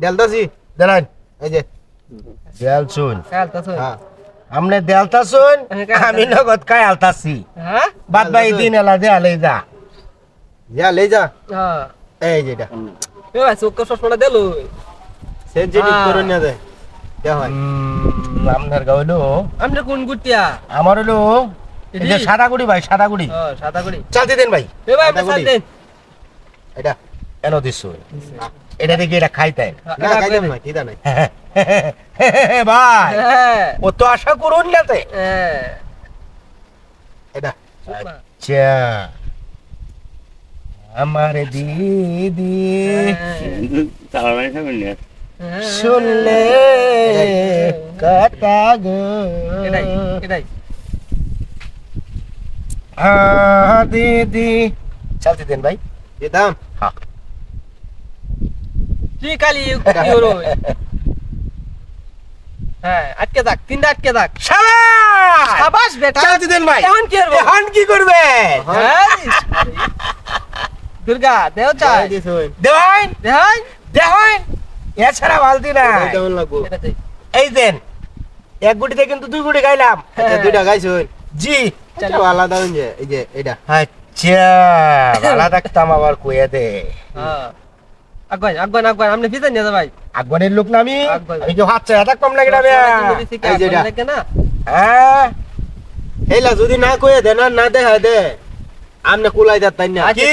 দেলতাছি দাঁড়ান এই যে। দেয়াল শুন খেলতাছো হ্যাঁ। আমনে দেলতা শুন আমি। নগদ কাই আলতাছি। হ্যাঁ? বাদ বাই দিন এলা দে আলে যা। যা লে যা। হ্যাঁ। এই যেটা এ ভাই চোখ চশমাটা দিলো সেনজিটিভ হ্যাঁ। করে না দে দেখ হয়। উম, আপনার গা হইল। আমরা কোন গুটিয়া? আমার হইল এই যে সাদাগুড়ি ভাই সাদাগুড়ি। ও সাদা করি চালতে দেন ভাই। এ ভাই বেসাল দেন। এটা। এনো দিস এটা দেখি এটা খাইতেন না খাইতাম না কিদা নাই। ভাই হ্যাঁ। ও তো আশা করুন না তে। হ্যাঁ। এটা। আচ্ছা। আমার দিদি। শুনলে কথা গো। হ্যাঁ দিদি। চালতে দেন ভাই। দিতাম হ্যাঁ। কি কালি কি হলো? হ্যাঁ আটকে থাক তিনটা আটকে থাক। শাবাশ সাবাস বেটা। চালতে দেন ভাই। এখন কি করব? এখন কি করবে? হ্যাঁ। দুর্গা দেও চাই। দেওয়াইন দেওয়াইন এছাড়া বালতি না কেমন লাগবো? এই দেন এক গুটিতে কিন্তু দুই গুটি খাইলাম। আচ্ছা দুইটা গাইছ জি। এটা আলাদা হইন যে এই যে এটা আচ্ছা ভালো থাকতাম আবার কইয়া দে। হ্যাঁ। আগুন আগুন আগুন আমনে ভিতর নিয়ে যা ভাই। আগবানের লোক না আমি? আগবান। এই যে হাত চাই কম লাগে না এই যে লাগে না হ্যাঁ এইলা যদি না কয়ে দে না না দেখা দে। আমনে কুলাই যাতাই না। আচ্ছা, কি।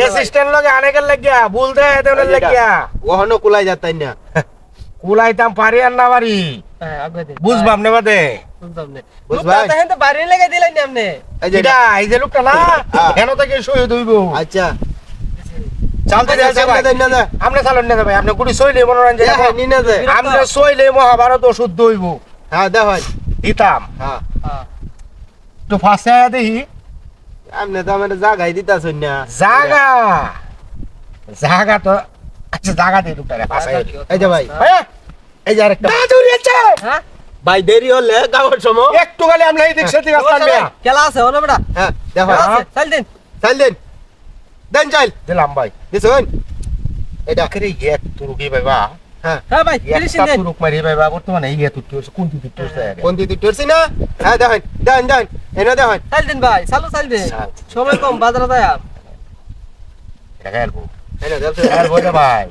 অ্যাসিস্ট্যান্ট লগে আনেকের লাগিয়া ভুল দে দেওয়ার লাগিয়া। ওহনো কুলাই যাতাই না। কুলাইতাম পারি আর না পারি। হ্যাঁ বুঝবাম না বাদে? বুঝলাম না। বাড়ি লেগে দিলেন না আমনে? এই যে এই যে লোকটা না। কেন থেকে শহীদ হইব আচ্ছা। চালতে দেন ভাই। দেন না আপনি চালন না ভাই আপনি গুড়ি সইলে মনোরঞ্জন হ্যাঁ নি না দে আমরা সইলে মহাভারত শুদ্ধ হইব হ্যাঁ দে হয় দিতাম। হ্যাঁ। হ্যাঁ তো ফাঁসে দেখি আমনে তো আমার জাগাই দিতাছ না। জাগা। জাগা তো আচ্ছা জাগা দিয়ে লোকটা ফাঁসে এই যে ভাই। হ্যাঁ। এই যে আরেকটা। বাজুরি আছে। হ্যাঁ। ভাই দেরি হলে গাওয়ার সময় একটু খালি আমরা এই দিক সেদিক আসলাম মিয়া খেলা আছে হলো বেটা? হ্যাঁ দে খেলা হয় আছে চাল দিন। চাল দেন। দেন চাল দিলাম ভাই। দিছ এটা আখরে এক তুরুকি ভাইবা হ্যাঁ। হ্যাঁ ভাই একটা তুরুক মারি ভাইবা বর্তমানে এই তুই তুই কোন তুই তুই কোন দিদি টরছি না? হ্যাঁ দেখেন দেন দেন এনে দেখেন। চাল দিন ভাই চালু চাল দিন। চাল। সময় কম বাজারে যায়। এটা গেলবো এনে দেখছ গেলবো রে ভাই?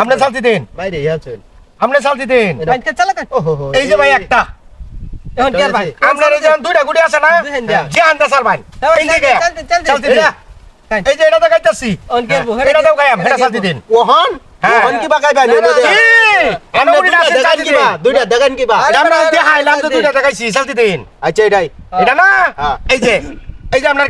আপনি চালতি দিন বাইরে ইয়াছেন আপনি চালতি দিন বাইকে চালা কান? ওহো এই যে ভাই একটা। এখন কি আর ভাই? আপনার এই যে দুইটা গুড়ি আছে না? যে আন্দা চাল ভাই। এই যে। চাল চাল চালতি এই যে এটা দেখাইতাছি। এটা দাও গায়াম এটা দিন। ওহন? হ্যাঁ। ওহন কি বাকাই বাই না, না, নইলে দে না। কি এনো গুড়ি দেখান কি বা দুইটা দেখান কি বা আমরা দেখাইলাম তো দুইটা দেখাইছি দিন। আচ্ছা এটাই। এটা না? হ্যাঁ। এই যে এই যে আপনার